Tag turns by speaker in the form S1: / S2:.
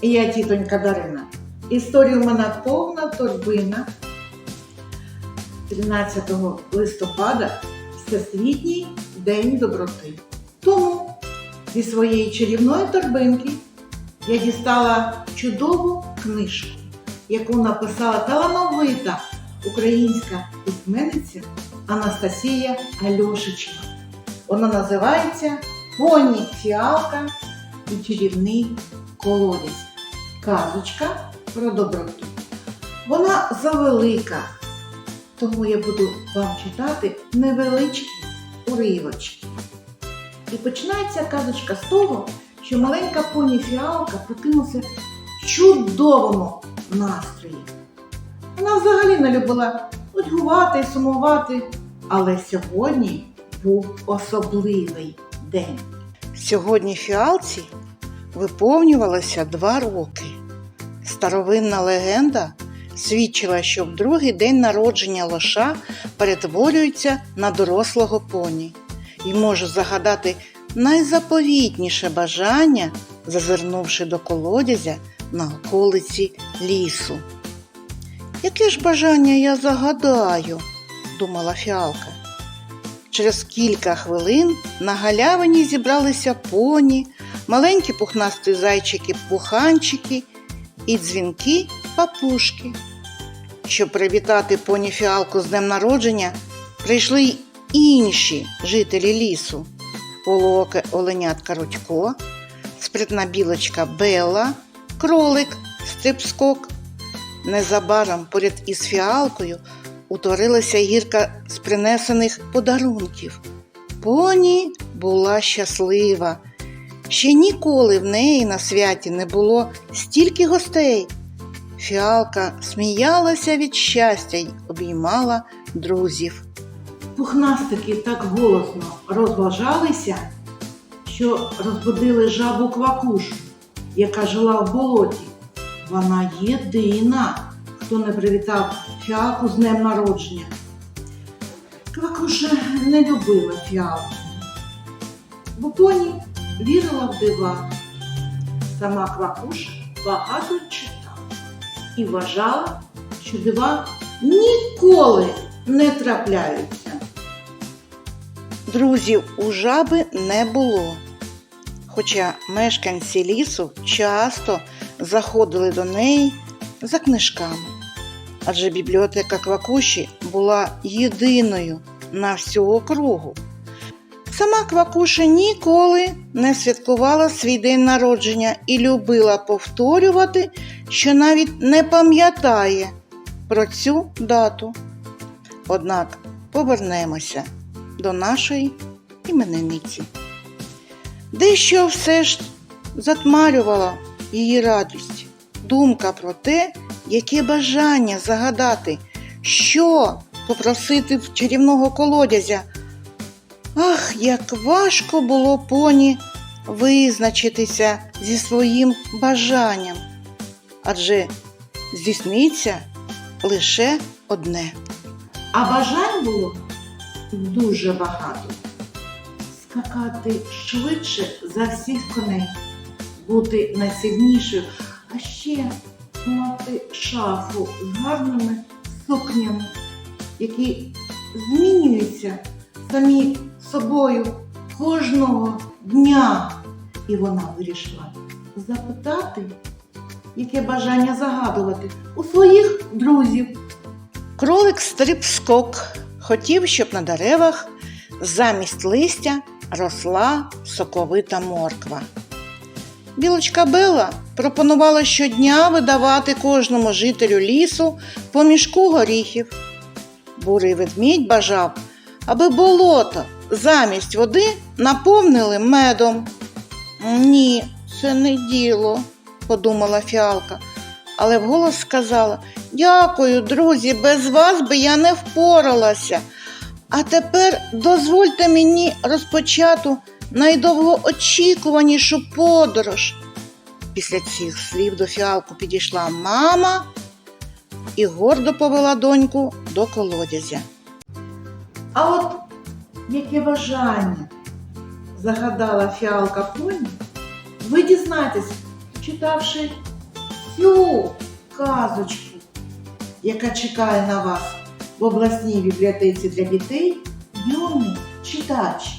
S1: І я тітонька Дарина. Історія у мене повна торбина. 13 листопада Всесвітній День доброти. Тому зі своєї чарівної торбинки я дістала чудову книжку, яку написала талановита українська письменниця Анастасія Альошична. Вона називається Поні Фіалка і чарівний колодязь. Казочка про доброту. Вона завелика, тому я буду вам читати невеличкі уривочки. І починається казочка з того, що маленька поні фіалка прокинулася в чудовому настрої. Вона взагалі не любила нудьгувати і сумувати, але сьогодні був особливий день. Сьогодні фіалці виповнювалося два роки. Старовинна легенда свідчила, що в другий день народження лоша перетворюється на дорослого поні і може загадати найзаповітніше бажання, зазирнувши до колодязя на околиці лісу. Яке ж бажання я загадаю? думала фіалка. Через кілька хвилин на галявині зібралися поні, маленькі пухнасті зайчики-пуханчики і дзвінки папушки. Щоб привітати поні фіалку з днем народження, прийшли й інші жителі лісу. Волоке оленятка Рудько, спритна білочка Бела, кролик Стрибскок. Незабаром поряд із фіалкою утворилася гірка з принесених подарунків. Поні була щаслива. Ще ніколи в неї на святі не було стільки гостей. Фіалка сміялася від щастя й обіймала друзів. Пухнастики так голосно розважалися, що розбудили жабу квакушу, яка жила в болоті. Вона єдина, хто не привітав фіалку з днем народження. Квакуша не любила фіалку, бо поні вірила в дива. Сама квакуша багато читала і вважала, що дива ніколи не трапляються. Друзів у жаби не було. Хоча мешканці лісу часто заходили до неї за книжками, адже бібліотека Квакуші була єдиною на всю округу. Сама Квакуша ніколи не святкувала свій день народження і любила повторювати, що навіть не пам'ятає про цю дату. Однак повернемося до нашої іменинниці. Дещо все ж затмарювала її радість, думка про те, яке бажання загадати, що попросити в чарівного колодязя. Ах, як важко було поні визначитися зі своїм бажанням, адже здійсниться лише одне. А бажань було дуже багато. Скакати швидше за всіх коней, бути найсильнішою, а ще мати шафу з гарними сукнями, які змінюються самі собою кожного дня. І вона вирішила запитати, яке бажання загадувати у своїх друзів. Кролик стрибскок хотів, щоб на деревах замість листя росла соковита морква. Білочка Бела пропонувала щодня видавати кожному жителю лісу по мішку горіхів. Бурий ведмідь бажав, аби болото замість води наповнили медом. Ні, це не діло, подумала фіалка, але вголос сказала Дякую, друзі, без вас би я не впоралася. А тепер дозвольте мені розпочати найдовгоочікуванішу подорож. Після цих слів до фіалку підійшла мама і гордо повела доньку до колодязя. А от яке бажання загадала фіалка поні, ви дізнаєтесь, читавши цю казочку, яка чекає на вас в обласній бібліотеці для дітей, юний читач.